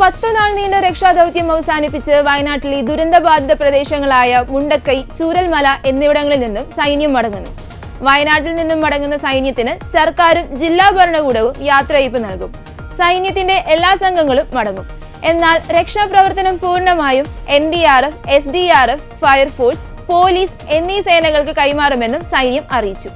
പത്തു നാൾ നീണ്ട രക്ഷാദൌത്യം അവസാനിപ്പിച്ച് വയനാട്ടിലെ ദുരന്തബാധിത പ്രദേശങ്ങളായ മുണ്ടക്കൈ ചൂരൽമല എന്നിവിടങ്ങളിൽ നിന്നും സൈന്യം മടങ്ങുന്നു. വയനാട്ടിൽ നിന്നും മടങ്ങുന്ന സൈന്യത്തിന് സർക്കാരും ജില്ലാ ഭരണകൂടവും യാത്രയയപ്പ് നൽകും. സൈന്യത്തിന്റെ എല്ലാ സംഘങ്ങളും മടങ്ങും. എന്നാൽ രക്ഷാപ്രവർത്തനം പൂർണമായും N D R F S D R F fire force police എന്നീ സേനകൾക്ക് കൈമാറുമെന്നും സൈന്യം അറിയിച്ചു.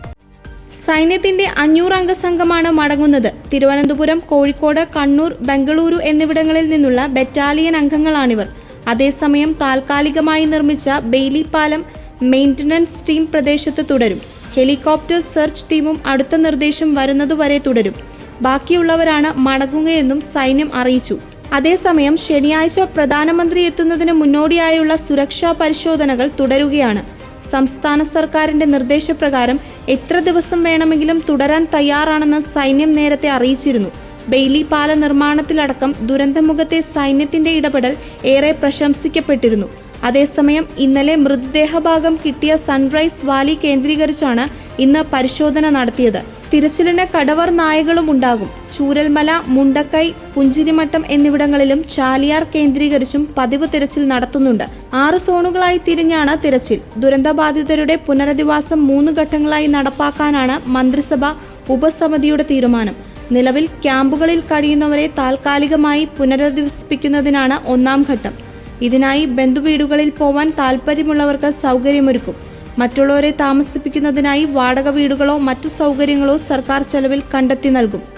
സൈന്യത്തിന്റെ അഞ്ഞൂറംഗ അംഗസംഘമാണ് മടങ്ങുന്നത്. തിരുവനന്തപുരം കോഴിക്കോട് കണ്ണൂർ ബംഗളൂരു എന്നിവിടങ്ങളിൽ നിന്നുള്ള ബറ്റാലിയൻ അംഗങ്ങളാണിവർ. അതേസമയം താൽക്കാലികമായി നിർമ്മിച്ച ബെയ്ലി പാലം മെയിന്റനൻസ് ടീം പ്രദേശത്ത് തുടരും. ഹെലികോപ്റ്റർ സെർച്ച് ടീമും അടുത്ത നിർദ്ദേശം വരുന്നതുവരെ തുടരും. ബാക്കിയുള്ളവരാണ് മടങ്ങുകയെന്നും സൈന്യം അറിയിച്ചു. അതേസമയം ശനിയാഴ്ച പ്രധാനമന്ത്രി എത്തുന്നതിന് മുന്നോടിയായുള്ള സുരക്ഷാ പരിശോധനകൾ തുടരുകയാണ്. സംസ്ഥാന സർക്കാരിന്റെ നിർദ്ദേശപ്രകാരം എത്ര ദിവസം വേണമെങ്കിലും തുടരാൻ തയ്യാറാണെന്ന് സൈന്യം നേരത്തെ അറിയിച്ചിരുന്നു. ബെയ്ലി പാല നിർമ്മാണത്തിലടക്കം ദുരന്തമുഖത്തെ സൈന്യത്തിന്റെ ഇടപെടൽ ഏറെ പ്രശംസിക്കപ്പെട്ടിരുന്നു. അതേസമയം ഇന്നലെ മൃതദേഹഭാഗം കിട്ടിയ സൺറൈസ് വാലി കേന്ദ്രീകരിച്ചാണ് ഇന്ന് പരിശോധന നടത്തിയത്. തിരച്ചിലിന് കടവർ നായകളും ഉണ്ടാകും. ചൂരൽമല മുണ്ടക്കൈ പുഞ്ചിരിമട്ടം എന്നിവിടങ്ങളിലും ചാലിയാർ കേന്ദ്രീകരിച്ചും പതിവ് തിരച്ചിൽ നടത്തുന്നുണ്ട്. ആറ് സോണുകളായി തിരിഞ്ഞാണ് തിരച്ചിൽ. ദുരന്തബാധിതരുടെ പുനരധിവാസം മൂന്ന് ഘട്ടങ്ങളായി നടപ്പാക്കാനാണ് മന്ത്രിസഭ ഉപസമിതിയുടെ തീരുമാനം. നിലവിൽ ക്യാമ്പുകളിൽ കഴിയുന്നവരെ താൽക്കാലികമായി പുനരധിവസിപ്പിക്കുന്നതിനാണ് ഒന്നാം ഘട്ടം. ഇതിനായി ബന്ധുവീടുകളിൽ പോവാൻ താൽപ്പര്യമുള്ളവർക്ക് സൗകര്യമൊരുക്കും. മറ്റുള്ളവരെ താമസിപ്പിക്കുന്നതിനായി വാടക വീടുകളോ മറ്റു സൗകര്യങ്ങളോ സർക്കാർ ചെലവിൽ കണ്ടെത്തി നൽകും.